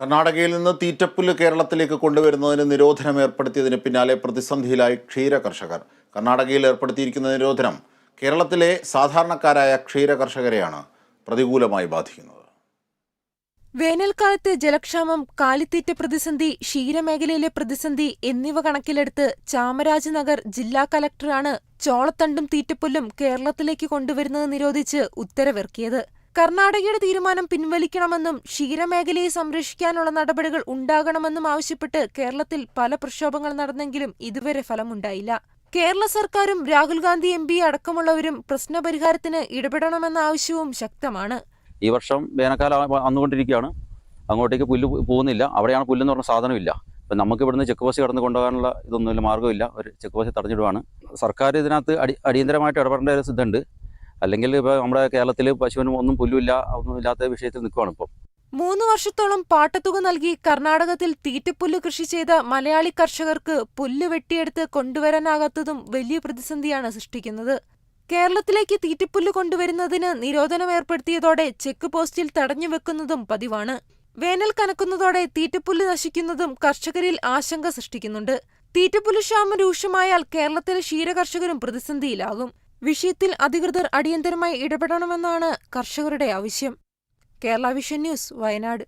കർണാടകയിൽ നിന്ന് തീറ്റപ്പുല്ല് കേരളത്തിലേക്ക് കൊണ്ടുവരുന്നതിന് നിരോധനം ഏർപ്പെടുത്തിയതിന് പിന്നാലെ പ്രതിസന്ധിയിലായി ക്ഷീര കർഷകർ കർണാടകയിൽ ഏർപ്പെടുത്തിയിരിക്കുന്ന നിരോധനം കേരളത്തിലെ സാധാരണക്കാരായ ക്ഷീര കർഷകരെയാണ് പ്രതികൂലമായി ബാധിക്കുന്നത്. വേനൽക്കാലത്തെ ജലക്ഷാമം കാലിത്തീറ്റ പ്രതിസന്ധി ക്ഷീരമേഖലയിലെ പ്രതിസന്ധി എന്നിവ കണക്കിലെടുത്ത് ചാമരാജനഗർ ജില്ലാ കലക്ടറാണ് ചോളത്തണ്ടും തീറ്റപ്പുല്ലും കേരളത്തിലേക്ക് കൊണ്ടുവരുന്നത് നിരോധിച്ച് ഉത്തരവിറക്കിയത്. കർണാടകയുടെ തീരുമാനം പിൻവലിക്കണമെന്നും ക്ഷീരമേഖലയെ സംരക്ഷിക്കാനുള്ള നടപടികൾ ഉണ്ടാകണമെന്നും ആവശ്യപ്പെട്ട് കേരളത്തിൽ പല പ്രക്ഷോഭങ്ങൾ നടന്നെങ്കിലും ഇതുവരെ ഫലമുണ്ടായില്ല. കേരള സർക്കാരും രാഹുൽ ഗാന്ധി എം പി അടക്കമുള്ളവരും പ്രശ്നപരിഹാരത്തിന് ഇടപെടണമെന്ന ആവശ്യവും ശക്തമാണ്. ഈ വർഷം വേനൽക്കാലം വന്നുകൊണ്ടിരിക്കുകയാണ്. അങ്ങോട്ടേക്ക് പുല്ല് പോകുന്നില്ല. അവിടെയാണ് പുല്ലെന്ന് പറഞ്ഞ സാധനമില്ല. ഇപ്പം നമുക്ക് ഇവിടുന്ന് ചെക്ക് പോസ്റ്റ് കടന്ന് കൊണ്ടുപോകാനുള്ള ഇതൊന്നുമില്ല മാർഗമില്ല. ഒരു ചെക്ക് പോസ്റ്റ് തടഞ്ഞിടുവാണ്. സർക്കാർ ഇതിനകത്ത് അടി അടിയന്തരമായിട്ട് ഇടപെടേണ്ട ഒരു ഇതുണ്ട്. അല്ലെങ്കിൽ ഇപ്പൊ നമ്മുടെ കേരളത്തിൽ പശുവിനും ഒന്നും പുല്ലുമില്ല ഒന്നും ഇല്ലാത്ത വിഷയത്തിൽ നിൽക്കുവാണ് ഇപ്പം. മൂന്ന് വർഷത്തോളം പാട്ടത്തുക നൽകി കർണാടകത്തിൽ തീറ്റപ്പുല്ല് കൃഷി ചെയ്ത മലയാളി കർഷകർക്ക് പുല്ല് വെട്ടിയെടുത്ത് കൊണ്ടുവരാനാകാത്തതും വലിയ പ്രതിസന്ധിയാണ് സൃഷ്ടിക്കുന്നത്. കേരളത്തിലേക്ക് തീറ്റപ്പുല്ല് കൊണ്ടുവരുന്നതിന് നിരോധനം ഏർപ്പെടുത്തിയതോടെ ചെക്ക് പോസ്റ്റിൽ തടഞ്ഞു വെക്കുന്നതും പതിവാണ്. വേനൽ കനക്കുന്നതോടെ തീറ്റപ്പുല്ല് നശിക്കുന്നതും കർഷകരിൽ ആശങ്ക സൃഷ്ടിക്കുന്നുണ്ട്. തീറ്റപ്പുല്ല് ക്ഷാമം രൂക്ഷമായാൽ കേരളത്തിലെ ക്ഷീരകർഷകരും പ്രതിസന്ധിയിലാകും. വിഷയത്തിൽ അധികൃതർ അടിയന്തരമായി ഇടപെടണമെന്നാണ് കർഷകരുടെ ആവശ്യം. Kerala vision news Wayanad.